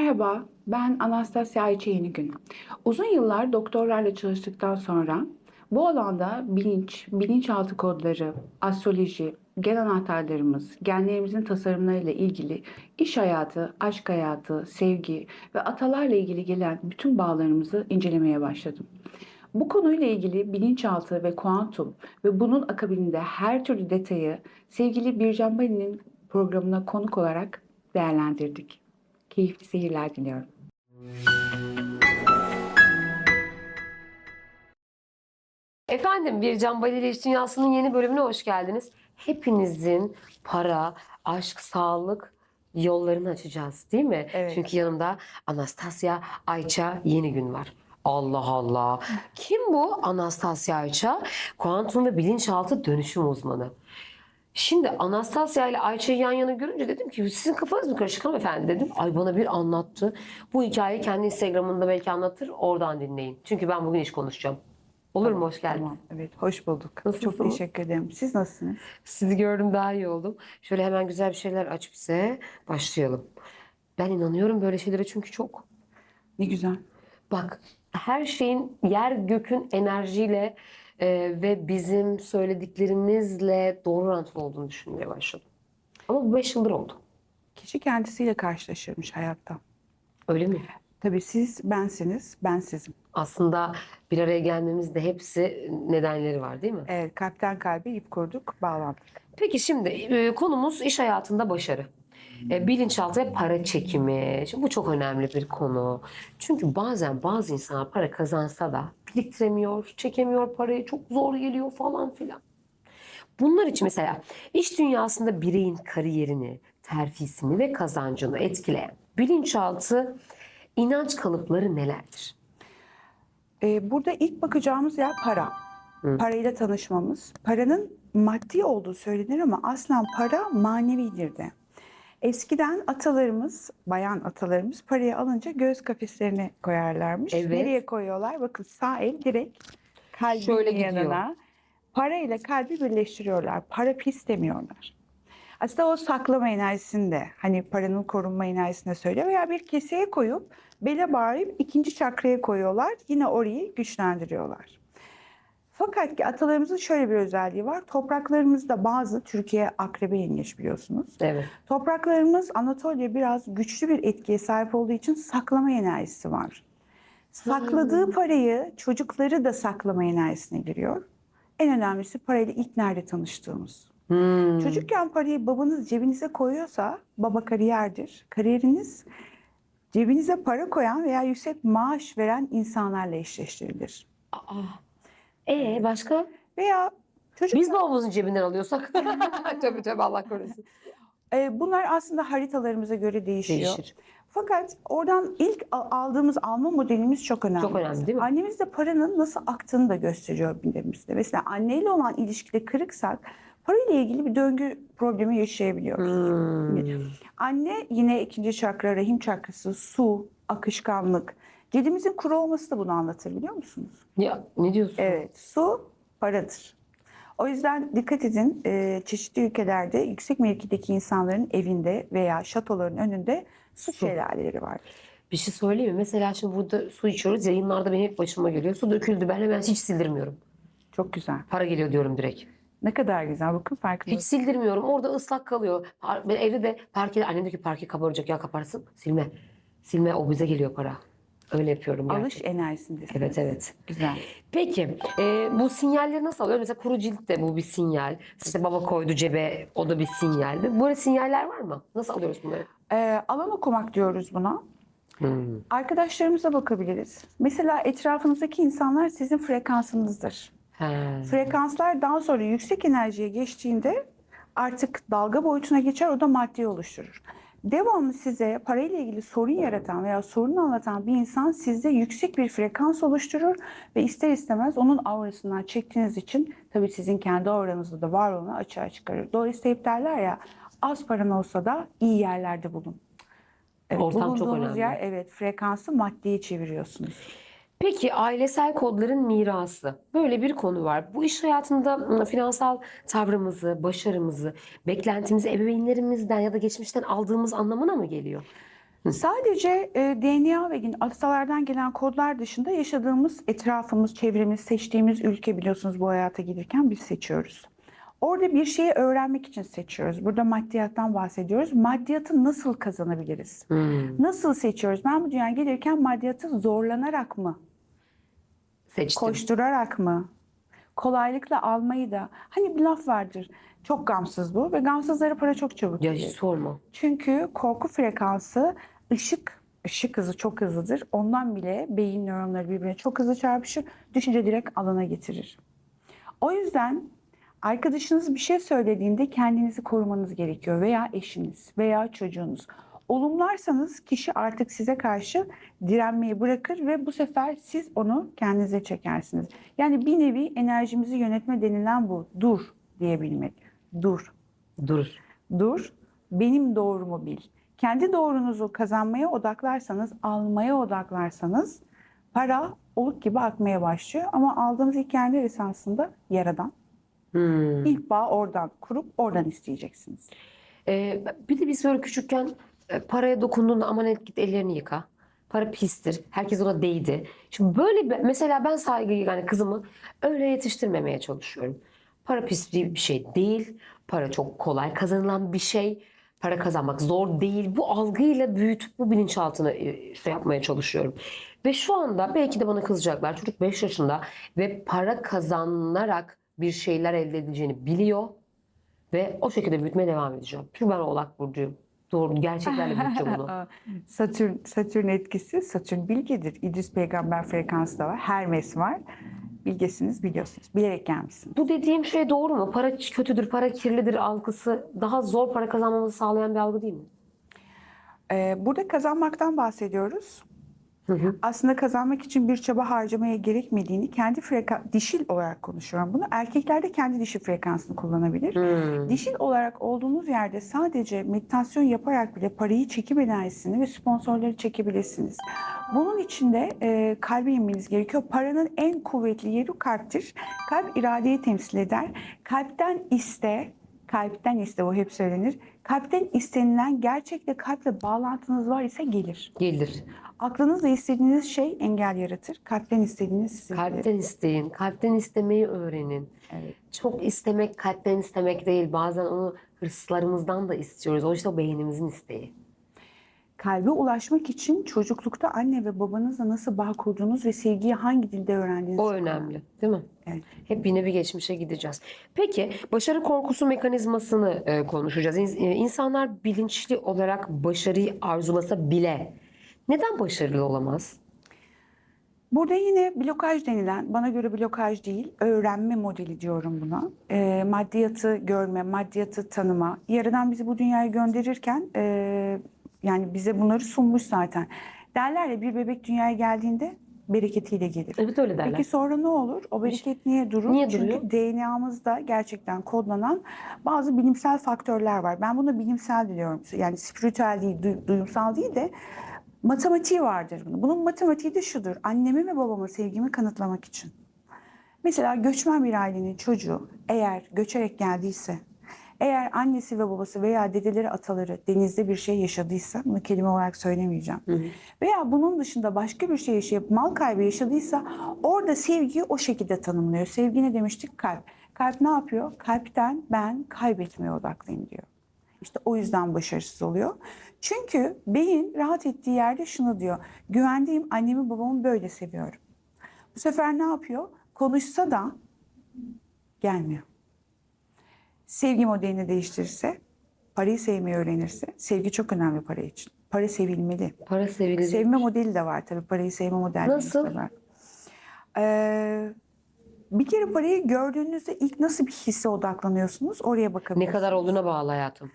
Merhaba, ben Anastasia Ayça Yenigün. Uzun yıllar doktorlarla çalıştıktan sonra bu alanda bilinç, bilinçaltı kodları, astroloji, gen anahtarlarımız, genlerimizin tasarımlarıyla ilgili iş hayatı, aşk hayatı, sevgi ve atalarla ilgili gelen bütün bağlarımızı incelemeye başladım. Bu konuyla ilgili bilinçaltı ve kuantum ve bunun akabinde her türlü detayı sevgili Bircan Bali'nin programına konuk olarak değerlendirdik. Keyifli seyirler diliyorum. Efendim bir Can Balili İş Dünyası'nın yeni bölümüne hoş geldiniz. Hepinizin para, aşk, sağlık yollarını açacağız değil mi? Evet. Çünkü yanımda Anastasia Ayça Yeni Gün var. Allah Allah. Kim bu Anastasia Ayça? Kuantum ve bilinçaltı dönüşüm uzmanı. Şimdi Anastasia ile Ayça'yı yan yana görünce dedim ki sizin kafanız mı karışık hanımefendi dedim. Ay bana bir anlattı. Bu hikayeyi kendi Instagram'ında belki anlatır. Oradan dinleyin. Çünkü ben bugün iş konuşacağım. Olur mu? Hoş geldiniz. Tamam, evet, hoş bulduk. Nasılsınız? Çok teşekkür ederim. Siz nasılsınız? Sizi gördüm daha iyi oldum. Şöyle hemen güzel bir şeyler aç bize. Başlayalım. Ben inanıyorum böyle şeylere çünkü çok. Ne güzel. Bak her şeyin yer gökün enerjiyle e, ve bizim söylediklerimizle doğru orantılı olduğunu düşünmeye başladım. Ama bu 5 yıldır oldu. Kişi kendisiyle karşılaşırmış hayatta. Öyle mi? Tabii siz bensiniz, ben sizim. Aslında bir araya gelmemizde hepsi nedenleri var değil mi? Evet, kalpten kalbe ip kurduk, bağlandık. Peki şimdi e, konumuz iş hayatında başarı. E, bilinçaltı ve para çekimi. Şimdi bu çok önemli bir konu. Çünkü bazen bazı insanlar para kazansa da biriktiremiyor, çekemiyor parayı, çok zor geliyor falan filan. Bunlar için mesela iş dünyasında bireyin kariyerini, terfisini ve kazancını etkileyen bilinçaltı inanç kalıpları nelerdir? Ee, burada ilk bakacağımız yer para. Hı. Parayla tanışmamız. Paranın maddi olduğu söylenir ama aslen para manevidir de. Eskiden atalarımız, bayan atalarımız parayı alınca göz kafeslerine koyarlarmış. Evet. Nereye koyuyorlar? Bakın sağ el direkt kalbin Şöyle gidiyor. yanına. Para ile kalbi birleştiriyorlar. Para pis demiyorlar. Aslında o saklama enerjisini de hani paranın korunma enerjisini de söylüyor veya bir keseye koyup bele bağlayıp ikinci çakraya koyuyorlar. Yine orayı güçlendiriyorlar. Fakat ki atalarımızın şöyle bir özelliği var. Topraklarımızda bazı Türkiye akrebe yengeç biliyorsunuz. Evet. Topraklarımız Anatolia biraz güçlü bir etkiye sahip olduğu için saklama enerjisi var. Sakladığı parayı çocukları da saklama enerjisine giriyor. En önemlisi parayla ilk nerede tanıştığımız. Hmm. Çocukken parayı babanız cebinize koyuyorsa baba kariyerdir. Kariyeriniz cebinize para koyan veya yüksek maaş veren insanlarla eşleştirilir. Aa. E başka? Veya çocuk Biz babamızın cebinden alıyorsak. tabii tabii Allah korusun. e, bunlar aslında haritalarımıza göre değişiyor. Değişir. Fakat oradan ilk aldığımız alma modelimiz çok önemli. Çok önemli değil mi? Annemiz de paranın nasıl aktığını da gösteriyor gündemimizde. Mesela anneyle olan ilişkide kırıksak parayla ilgili bir döngü problemi yaşayabiliyoruz. Hmm. Anne yine ikinci çakra, rahim çakrası, su, akışkanlık. Cildimizin kuru olması da bunu anlatır biliyor musunuz? Ya ne diyorsun? Evet, su paradır. O yüzden dikkat edin e, çeşitli ülkelerde yüksek mevkideki insanların evinde veya şatoların önünde su şelaleleri var. Bir şey söyleyeyim mi? Mesela şimdi burada su içiyoruz. Yayınlarda benim hep başıma geliyor. Su döküldü. Ben hemen hiç sildirmiyorum. Çok güzel. Para geliyor diyorum direkt. Ne kadar güzel. Bakın farkında. Hiç sildirmiyorum. Orada ıslak kalıyor. Ben evde de parke, annem diyor ki parke kabaracak ya kaparsın. Silme. Silme o bize geliyor para. Öyle yapıyorum Alış gerçekten. enerjisindesiniz. Evet evet. Güzel. Peki e, bu sinyalleri nasıl alıyoruz? Mesela kuru cilt de bu bir sinyal. İşte baba koydu cebe o da bir sinyal. Böyle sinyaller var mı? Nasıl alıyoruz bunları? Ee, alan okumak diyoruz buna. Hmm. Arkadaşlarımıza bakabiliriz. Mesela etrafınızdaki insanlar sizin frekansınızdır. He. Frekanslar daha sonra yüksek enerjiye geçtiğinde artık dalga boyutuna geçer o da maddi oluşturur. Devamlı size parayla ilgili sorun yaratan veya sorun anlatan bir insan sizde yüksek bir frekans oluşturur ve ister istemez onun aurasından çektiğiniz için tabii sizin kendi auranızda da var olanı açığa çıkarır. Dolayısıyla hep derler ya az paran olsa da iyi yerlerde bulun. Evet, Ortam çok önemli. yer evet frekansı maddeye çeviriyorsunuz. Peki ailesel kodların mirası. Böyle bir konu var. Bu iş hayatında finansal tavrımızı, başarımızı, beklentimizi ebeveynlerimizden ya da geçmişten aldığımız anlamına mı geliyor? Sadece e, DNA ve yine atalardan gelen kodlar dışında yaşadığımız etrafımız, çevremiz, seçtiğimiz ülke biliyorsunuz bu hayata gelirken biz seçiyoruz. Orada bir şeyi öğrenmek için seçiyoruz. Burada maddiyattan bahsediyoruz. Maddiyatı nasıl kazanabiliriz? Hmm. Nasıl seçiyoruz? Ben bu dünyaya gelirken maddiyatı zorlanarak mı? Seçtim. Koşturarak mı? Kolaylıkla almayı da. Hani bir laf vardır. Çok gamsız bu ve gamsızlara para çok çabuk Ya gelir. hiç sorma. Çünkü korku frekansı ışık ışık hızı çok hızlıdır. Ondan bile beyin nöronları birbirine çok hızlı çarpışır. Düşünce direkt alana getirir. O yüzden arkadaşınız bir şey söylediğinde kendinizi korumanız gerekiyor veya eşiniz veya çocuğunuz. Olumlarsanız kişi artık size karşı direnmeyi bırakır ve bu sefer siz onu kendinize çekersiniz. Yani bir nevi enerjimizi yönetme denilen bu. Dur diyebilmek. Dur. Dur. Dur, benim doğrumu bil. Kendi doğrunuzu kazanmaya odaklarsanız, almaya odaklarsanız para oluk gibi akmaya başlıyor. Ama aldığınız hikayeler esasında yaradan. Hmm. İlk bağ oradan kurup oradan isteyeceksiniz. Ee, bir de biz böyle küçükken paraya dokunduğunda aman et git ellerini yıka. Para pistir. Herkes ona değdi. Şimdi böyle bir, mesela ben saygıyı yani kızımı öyle yetiştirmemeye çalışıyorum. Para pis bir şey değil. Para çok kolay kazanılan bir şey. Para kazanmak zor değil. Bu algıyla büyütüp bu bilinçaltını e, şey yapmaya çalışıyorum. Ve şu anda belki de bana kızacaklar. Çocuk 5 yaşında ve para kazanarak bir şeyler elde edeceğini biliyor. Ve o şekilde büyütmeye devam edeceğim. Çünkü ben oğlak burcuyum. Doğru, gerçeklerle büyüteceğim onu. Satürn, Satürn etkisi, Satürn bilgedir. İdris peygamber frekansı da var. Hermes var. Bilgesiniz, biliyorsunuz. Bilerek gelmişsiniz. Bu dediğim şey doğru mu? Para kötüdür, para kirlidir algısı daha zor para kazanmamızı sağlayan bir algı değil mi? Ee, burada kazanmaktan bahsediyoruz. Hı hı. aslında kazanmak için bir çaba harcamaya gerekmediğini kendi freka dişil olarak konuşuyorum bunu. Erkekler de kendi dişi frekansını kullanabilir. Hmm. Dişil olarak olduğunuz yerde sadece meditasyon yaparak bile parayı çekim enerjisini ve sponsorları çekebilirsiniz. Bunun için de e, kalbe inmeniz gerekiyor. Paranın en kuvvetli yeri kalptir. Kalp iradeyi temsil eder. Kalpten iste, kalpten iste o hep söylenir. Kalpten istenilen gerçekle kalple bağlantınız var ise gelir. Gelir. Aklınızla istediğiniz şey engel yaratır. Kalpten istediğiniz size gelir. Kalpten isteyin. Kalpten istemeyi öğrenin. Evet. Çok istemek kalpten istemek değil. Bazen onu hırslarımızdan da istiyoruz. O işte o beynimizin isteği. Kalbe ulaşmak için çocuklukta anne ve babanızla nasıl bağ kurduğunuz ve sevgiyi hangi dilde öğrendiğiniz O önemli, değil mi? Evet. Hep yine bir geçmişe gideceğiz. Peki başarı korkusu mekanizmasını e, konuşacağız. İns- e, İnsanlar bilinçli olarak başarıyı arzulasa bile neden başarılı olamaz? Burada yine blokaj denilen, bana göre blokaj değil, öğrenme modeli diyorum buna. Ee, maddiyatı görme, maddiyatı tanıma. Yaradan bizi bu dünyaya gönderirken e, yani bize bunları sunmuş zaten. Derler ya bir bebek dünyaya geldiğinde bereketiyle gelir. Evet öyle derler. Peki sonra ne olur? O bereket niye durur? Niye Çünkü duruyor? DNA'mızda gerçekten kodlanan bazı bilimsel faktörler var. Ben buna bilimsel diyorum. Yani spiritüel değil, duy- duyumsal değil de matematiği vardır bunun. Bunun matematiği de şudur. Anneme ve babama sevgimi kanıtlamak için. Mesela göçmen bir ailenin çocuğu eğer göçerek geldiyse, eğer annesi ve babası veya dedeleri ataları denizde bir şey yaşadıysa, bunu kelime olarak söylemeyeceğim. Veya bunun dışında başka bir şey yaşayıp mal kaybı yaşadıysa orada sevgiyi o şekilde tanımlıyor. Sevgi ne demiştik? Kalp. Kalp ne yapıyor? Kalpten ben kaybetmeye odaklıyım diyor. İşte o yüzden başarısız oluyor. Çünkü beyin rahat ettiği yerde şunu diyor. Güvendiğim annemi babamı böyle seviyorum. Bu sefer ne yapıyor? Konuşsa da gelmiyor. Sevgi modelini değiştirirse, parayı sevmeyi öğrenirse, sevgi çok önemli para için. Para sevilmeli. Para sevilir. Sevme modeli de var tabii. Parayı sevme modeli Nasıl? de var. Ee, bir kere parayı gördüğünüzde ilk nasıl bir hisse odaklanıyorsunuz? Oraya ne bakabilirsiniz. kadar olduğuna bağlı hayatım.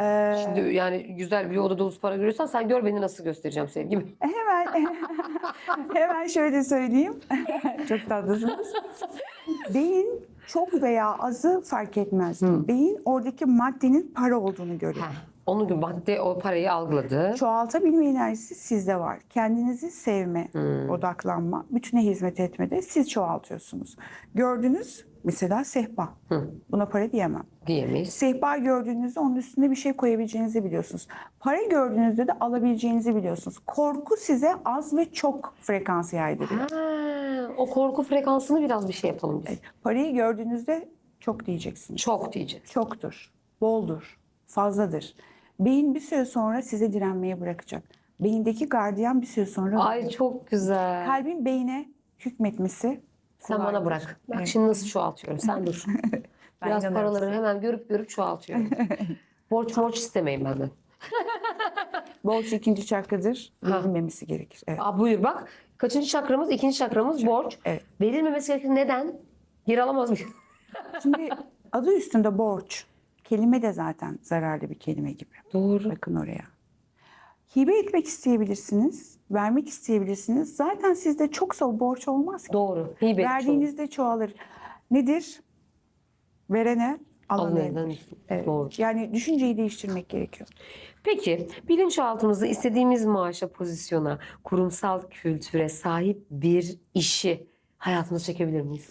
Ee, Şimdi yani güzel bir oda dolusu para görüyorsan sen gör beni nasıl göstereceğim sevgimi. Hemen hemen şöyle söyleyeyim. Çok tatlısınız. Beyin çok veya azı fark etmez. Beyin oradaki maddenin para olduğunu görüyor. Heh. Onun gibi madde o parayı algıladı. Çoğaltabilme enerjisi sizde var. Kendinizi sevme, Hmm. odaklanma, bütüne hizmet etmede siz çoğaltıyorsunuz. Gördünüz mesela sehpa. Hı. Buna para diyemem. Diyemeyiz. Sehpa gördüğünüzde onun üstüne bir şey koyabileceğinizi biliyorsunuz. Para gördüğünüzde de alabileceğinizi biliyorsunuz. Korku size az ve çok frekansı yaydırıyor. Ha, o korku frekansını biraz bir şey yapalım biz. Parayı gördüğünüzde çok diyeceksiniz. Çok diyeceğiz. Çoktur, boldur, fazladır. Beyin bir süre sonra size direnmeye bırakacak. Beyindeki gardiyan bir süre sonra Ay çok güzel. kalbin beyine hükmetmesi Sen bana bırak. Bak Evet. şimdi nasıl çoğaltıyorum. Sen dur. Ben Biraz inanıyorum paraları size. hemen görüp görüp çoğaltıyorum. borç borç istemeyin benden. Borç ikinci çakradır. Ha. Verilmemesi gerekir. Evet. Aa, buyur bak. Kaçıncı çakramız? İkinci çakramız borç. Evet. Verilmemesi gerekir. Neden? Geri alamaz mıyız? Şimdi adı üstünde borç. Kelime de zaten zararlı bir kelime gibi. Doğru. Bakın oraya. Hibe etmek isteyebilirsiniz, vermek isteyebilirsiniz. Zaten sizde çoksa o borç olmaz ki. Doğru. Hibe. Verdiğinizde çoğalır. Nedir? Verene Alınırdan edilir. Evet. Doğru. Yani düşünceyi değiştirmek gerekiyor. Peki bilinçaltımızda istediğimiz maaşa, pozisyona, kurumsal kültüre sahip bir işi hayatımıza çekebilir miyiz?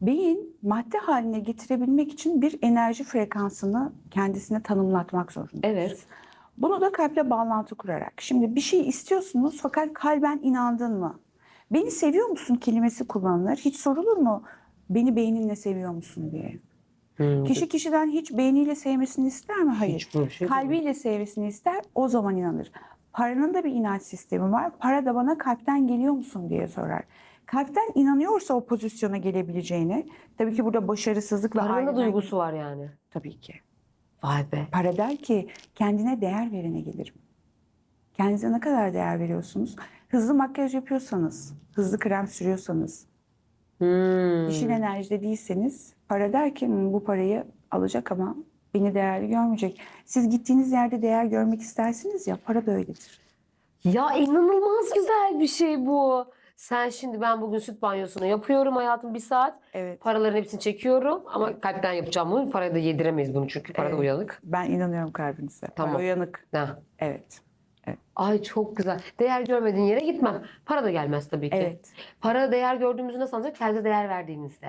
Beyin madde haline getirebilmek için bir enerji frekansını kendisine tanımlatmak zorunda. Evet. Bunu da kalple bağlantı kurarak. Şimdi bir şey istiyorsunuz fakat kalben inandın mı? Beni seviyor musun kelimesi kullanılır. Hiç sorulur mu? Beni beyninle seviyor musun diye. Hmm. Kişi kişiden hiç beyniyle sevmesini ister mi? Hayır. Şey. Kalbiyle sevmesini ister. O zaman inanır. Paranın da bir inanç sistemi var. Para da bana kalpten geliyor musun diye sorar. Kalpten inanıyorsa o pozisyona gelebileceğine, tabii ki burada başarısızlıkla Paranın duygusu var yani. Tabii ki. Vay be. Para der ki kendine değer verene gelirim. Kendinize ne kadar değer veriyorsunuz? Hızlı makyaj yapıyorsanız, hızlı krem sürüyorsanız, Hmm. işin enerjide değilseniz para der ki "Hmm, bu parayı alacak ama beni değerli görmeyecek. Siz gittiğiniz yerde değer görmek istersiniz ya para da öyledir. Ya inanılmaz güzel bir şey bu. Sen şimdi ben bugün süt banyosunu yapıyorum hayatım bir saat. Evet. Paraların hepsini çekiyorum ama kalpten yapacağım bunu. Parayı da yediremeyiz bunu çünkü para da Evet. uyanık. Ben inanıyorum kalbinize. Tamam. Para uyanık. Ha. Evet. Ay çok güzel. Değer görmediğin yere gitmem. Para da gelmez tabii ki. Evet. Para değer gördüğümüzü nasıl anlayacak? Kendi değer verdiğimizde.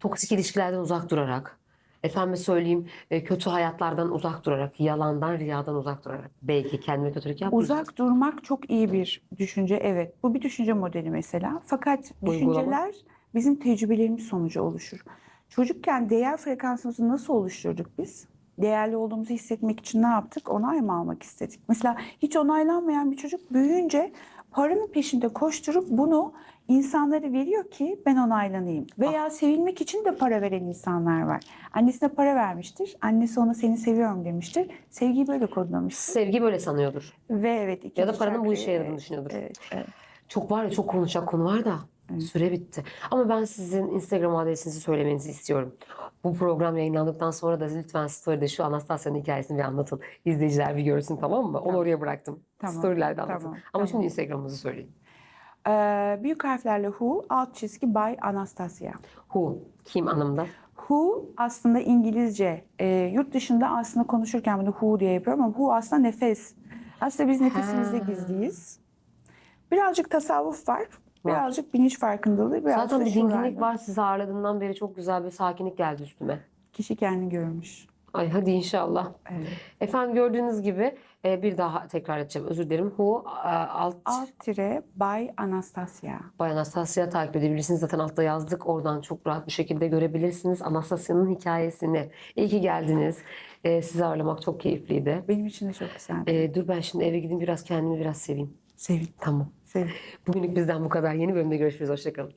Toksik ilişkilerden uzak durarak. Efendime söyleyeyim e, kötü hayatlardan uzak durarak, yalandan, riyadan uzak durarak. Belki kendime kötülük yapmayacağım. Uzak durmak çok iyi bir düşünce. Evet. Bu bir düşünce modeli mesela. Fakat Uygulama. düşünceler bizim tecrübelerimiz sonucu oluşur. Çocukken değer frekansımızı nasıl oluşturduk biz? Değerli olduğumuzu hissetmek için ne yaptık? Onay mı almak istedik? Mesela hiç onaylanmayan bir çocuk büyüyünce paranın peşinde koşturup bunu insanlara veriyor ki ben onaylanayım. Veya sevilmek için de para veren insanlar var. Annesine para vermiştir. Annesi ona seni seviyorum demiştir. Sevgiyi böyle kodlamıştır. Sevgi böyle sanıyordur. Ve evet Ya ikinci da paranın bu işe yaradığını düşünüyordur. Evet, evet. Çok var ya çok konuşacak konu var da süre bitti. Ama ben sizin Instagram adresinizi söylemenizi istiyorum. Bu program yayınlandıktan sonra da lütfen story'de şu Anastasya'nın hikayesini bir anlatın. İzleyiciler bir görsün tamam mı? Onu oraya bıraktım. Tamam, Storylerde anlatın. tamam, Ama tamam. şimdi Instagram'ınızı söyleyin. Ee, büyük harflerle Who, alt çizgi Bay Anastasia. Who? Kim anlamda? Who aslında İngilizce, e, yurt dışında aslında konuşurken bunu Who diye yapıyorum ama Who aslında nefes. Aslında biz nefesimizde Ha. gizliyiz. Birazcık tasavvuf var, birazcık bilinç farkındalığı, birazcık Zaten bir dinginlik var. Sizi ağırladığımdan beri çok güzel bir sakinlik geldi üstüme. Kişi kendini görmüş. Ay hadi inşallah. Evet. Efendim gördüğünüz gibi e, bir daha tekrar edeceğim. Özür dilerim. Who e, alt Alt tire Bay Anastasia. Bay Anastasia takip edebilirsiniz. Zaten altta yazdık. Oradan çok rahat bir şekilde görebilirsiniz. Anastasia'nın hikayesini. İyi ki geldiniz. Ee, sizi ağırlamak çok keyifliydi. Benim için de çok güzel. Ee, dur ben şimdi eve gideyim biraz kendimi biraz seveyim. Sevin, Tamam. sevin. Bugünlük bizden bu kadar. Yeni bölümde görüşürüz. Hoşçakalın.